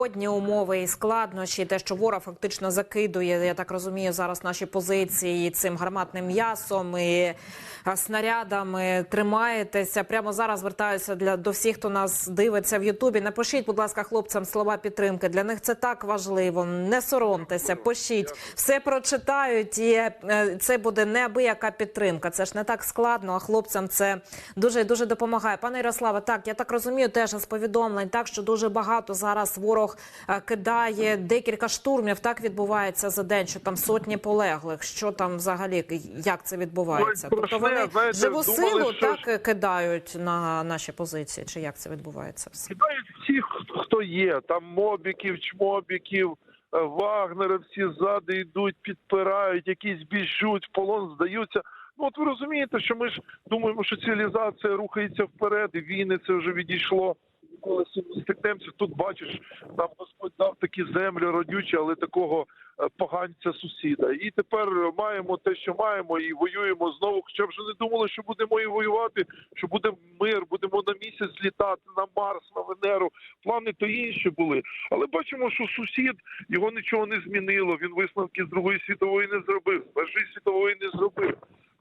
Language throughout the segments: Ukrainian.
Погодні умови і складнощі, те, що ворог фактично закидує, я так розумію, зараз наші позиції цим гарматним м'ясом і снарядами тримаєтеся. Прямо зараз звертаюся для до всіх, хто нас дивиться в Ютубі. Напишіть, будь ласка, хлопцям слова підтримки. Для них це так важливо. Не соромтеся, пишіть, все прочитають, і е, це буде неабияка підтримка. Це ж не так складно, а хлопцям це дуже дуже допомагає. Пане Ярославе, так я так розумію, теж з повідомлень, так що дуже багато зараз ворог е, кидає декілька штурмів. Так відбувається за день, що там сотні полеглих. Що там взагалі як це відбувається? Ой, Тобто вони знаєте, живу думали, силу що так кидають на наші позиції, чи як це відбувається? Все Кидають всіх, хто є. Там мобіків, чмобіків, е, вагнери всі ззади йдуть, підпирають, якісь біжуть, в полон здаються. Ну от ви розумієте, що ми ж думаємо, що цивілізація рухається вперед, і війни це вже відійшло. Коли з стикнемося, тут бачиш, нам Господь дав такі землі родючі, але такого е, поганця сусіда. І тепер маємо те, що маємо, і воюємо знову. Хоча вже не думали, що будемо і воювати, що буде мир, будемо на місяць літати, на Марс, на Венеру. Плани то інші були. Але бачимо, що сусід його нічого не змінило. Він висновки з Другої світової не зробив, Першої світової не зробив.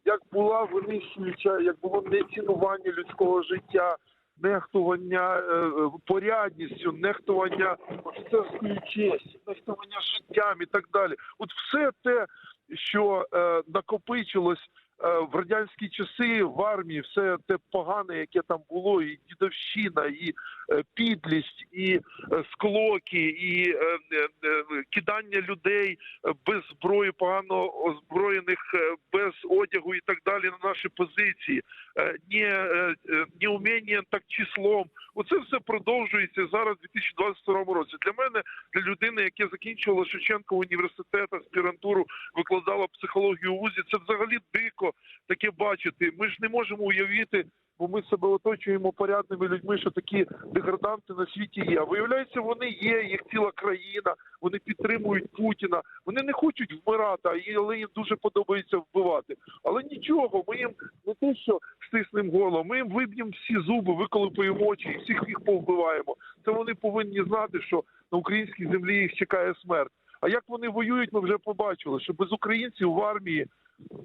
Як була винищуюча, як було нецінування людського життя, нехтування е, порядністю, нехтування офіцерською честю, нехтування життям і так далі. От все те, що е, накопичилось е, в радянські часи в армії, все те погане, яке там було, і дідовщина, і е, підлість, і е, склоки, і е, е, е, кидання людей е, без зброї, погано озброєних, е, без одягу і так далі на наші позиції, е, не, е, е, неуміння так числом. Оце все продовжується зараз у 2022 році. Для мене, для людини, яке закінчувало Шевченко університет, аспірантуру, викладала психологію у вузі, це взагалі дико таке бачити. Ми ж не можемо уявити. Бо ми себе оточуємо порядними людьми, що такі деграданти на світі є. А виявляється, вони є, їх ціла країна, вони підтримують Путіна. Вони не хочуть вмирати, але їм дуже подобається вбивати. Але нічого, ми їм не те, що стиснемо голову, ми їм виб'ємо всі зуби, виколупаємо очі і всіх їх повбиваємо. Це вони повинні знати, що на українській землі їх чекає смерть. А як вони воюють, ми вже побачили, що без українців в армії,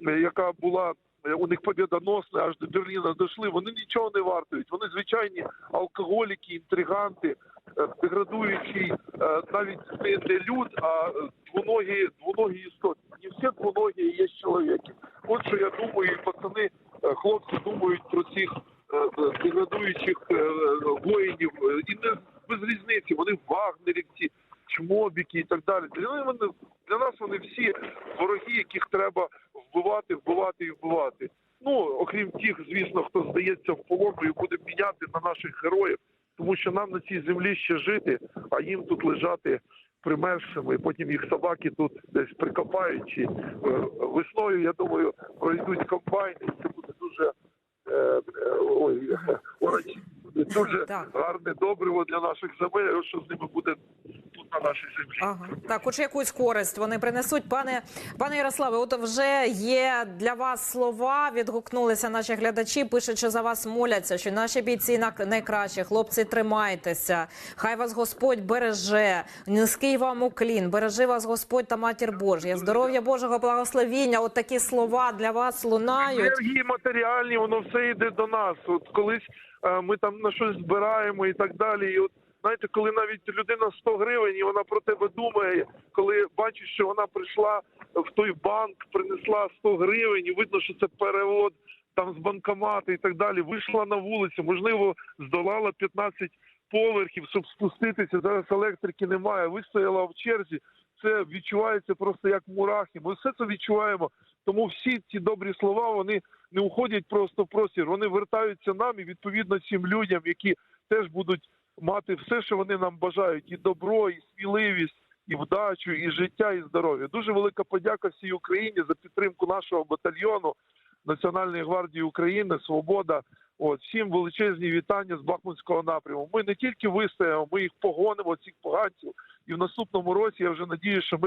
яка була е, у них побєдоносна, аж до Берліна дійшли, вони нічого не вартують. Вони звичайні алкоголіки, інтриганти, е, деградуючий е, навіть не, люд, а е, двоногі, двоногі істоти. Не всі двоногі є чоловіки. От що я думаю, пацани, е, хлопці думають про цих е, е, деградуючих е, е, воїнів. Е, І не без різниці, вони вагнерівці, чмобіки і так далі. Для вони для нас вони всі вороги, яких треба вбивати, вбивати і вбивати. Ну окрім тих, звісно, хто здається в полон і буде міняти на наших героїв, тому що нам на цій землі ще жити, а їм тут лежати примершими, і потім їх собаки тут десь прикопають. Чи е, весною, я думаю, пройдуть комбайни, і це буде дуже е, е, ой, урочисто. Дуже гарне добриво для наших земель, що з ними буде на нашій землі. Ага, так, хоч якусь користь вони принесуть. Пане пане Ярославе, от вже є для вас слова. Відгукнулися наші глядачі. Пишуть, що за вас моляться, що наші бійці на- найкращі. Хлопці, тримайтеся. Хай вас Господь береже. Низький вам уклін. Бережи вас Господь та матір Божа. Здоров'я Божого благословіння. От такі слова для вас лунають. енергії матеріальні, воно все йде до нас. От колись е, ми там на щось збираємо і так далі. І от знаєте, коли навіть людина 100 гривень і вона про тебе думає, коли бачиш, що вона прийшла в той банк, принесла 100 гривень, і видно, що це перевод там з банкомату і так далі. Вийшла на вулицю, можливо, здолала 15 поверхів, щоб спуститися. Зараз електрики немає. Вистояла в черзі. Це відчувається просто як мурахи. Ми все це відчуваємо. Тому всі ці добрі слова вони не уходять просто в простір. Вони вертаються нам і відповідно цим людям, які теж будуть мати все, що вони нам бажають: і добро, і сміливість, і вдачу, і життя, і здоров'я. Дуже велика подяка всій Україні за підтримку нашого батальйону Національної гвардії України, Свобода. От всім величезні вітання з Бахмутського напряму. Ми не тільки вистоїмо, ми їх погонимо цих поганців. І в наступному році я вже надію, що ми